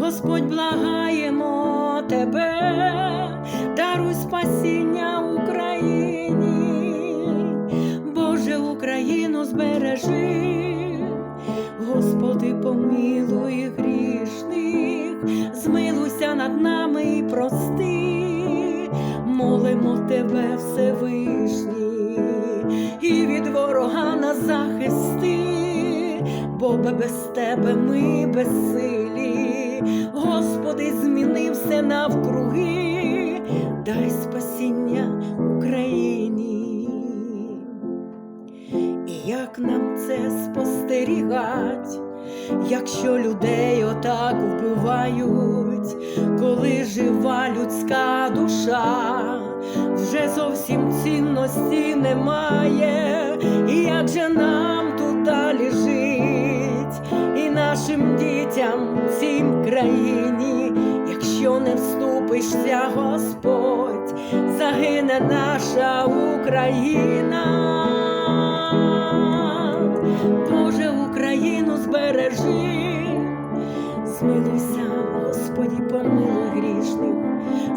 Господь благаємо тебе, даруй спасіння Україні, Боже, Україну збережи, Господи, помилуй грішних, змилуйся над нами і прости, молимо тебе, Всевишній, і від ворога нас захисти, бо без тебе ми безсилі. Зміни все навкруги, дай спасіння Україні. І як нам це спостерігать, якщо людей отак вбивають, коли жива людська душа, вже зовсім цінності немає, і як же нам тут далі і нашим дітям в цій країні, якщо не вступишся, Господь, загине наша Україна. Боже, Україну збережи, змилуйся, Господі, помилуй грішних,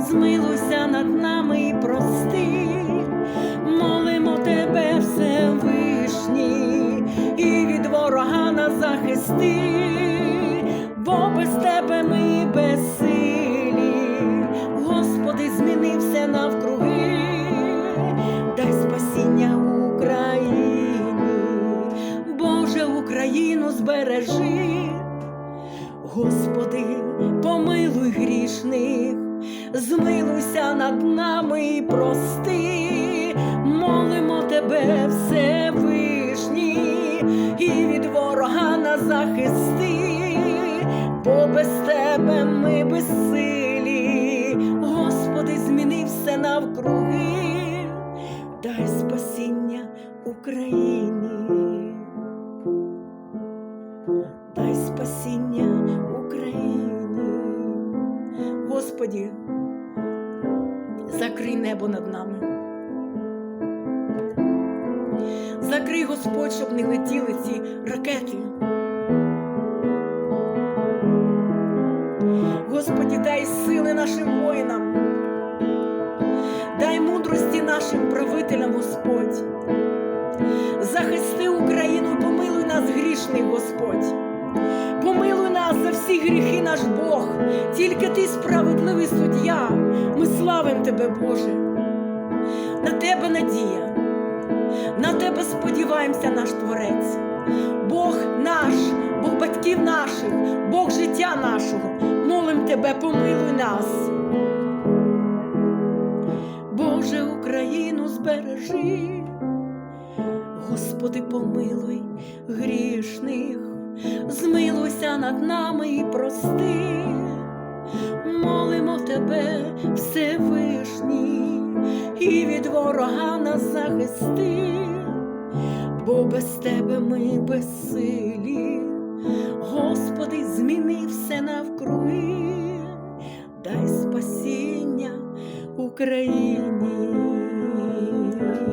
змилуйся над нами і прости, молимо тебе, Всевишній, і від ворога нас захисти, бо без тебе ми безсилі, навкруги, дай спасіння Україні, Боже, Україну збережи. Господи, помилуй грішних, змилуйся над нами і прости, молимо тебе, Всевишній, і від ворога нас захисти, бо без тебе ми безсилі, все навкруги, дай спасіння Україні. Дай спасіння Україні. Господі, закрий небо над нами. Закрий Господь, щоб не летіли ці ракети. Нашим правителям, Господь. Захисти Україну помилуй нас грішних, Господь. Помилуй нас за всі гріхи, наш Бог. Тільки ти справедливий суддя. Ми славимо тебе, Боже. На тебе надія, на тебе сподіваємося, наш Творець. Бог наш, Бог батьків наших, Бог життя нашого. Молим тебе, помилуй нас. Збережи. Господи, помилуй грішних, змилуйся над нами і прости, молимо тебе, Всевишній, і від ворога нас захисти, бо без тебе ми безсилі, Господи, зміни все навкруги, дай спасіння Україні дай спасіння